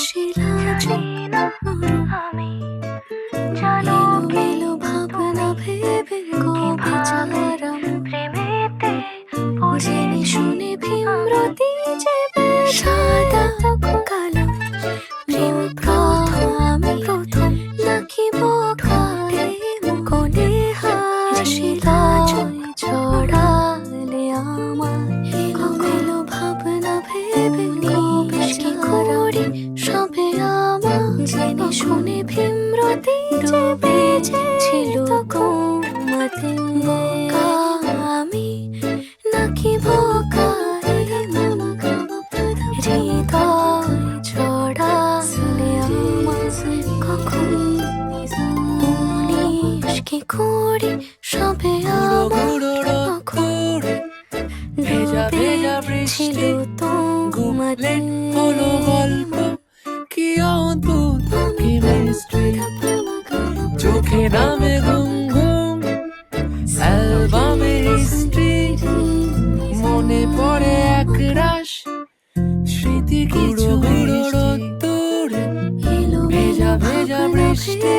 হাসিলা জানি আমি জানো মেলো ভাবনা ভেবে কবে চারাম প্রেমেতে জেনে শুনে ভীমরতি যে সাদা কালো। প্রেম প্রথম প্রথম নাকি বকাতে কোনে হাসিলা চড়ালে শুনে ভীমরতি যে বেজে ছিল বোকা আমি নাকি বোকা কি করি সবে আমার ভেজা ভেজা বৃষ্টি ঘুমলে হলো গল্প চোখে দামে ঘুম ঘুম অ্যালবামে হিস্ট্রি মনে পড়ে এক রাশ স্মৃতি কিছু রোদ্দুর ভেজা ভেজা বৃষ্টি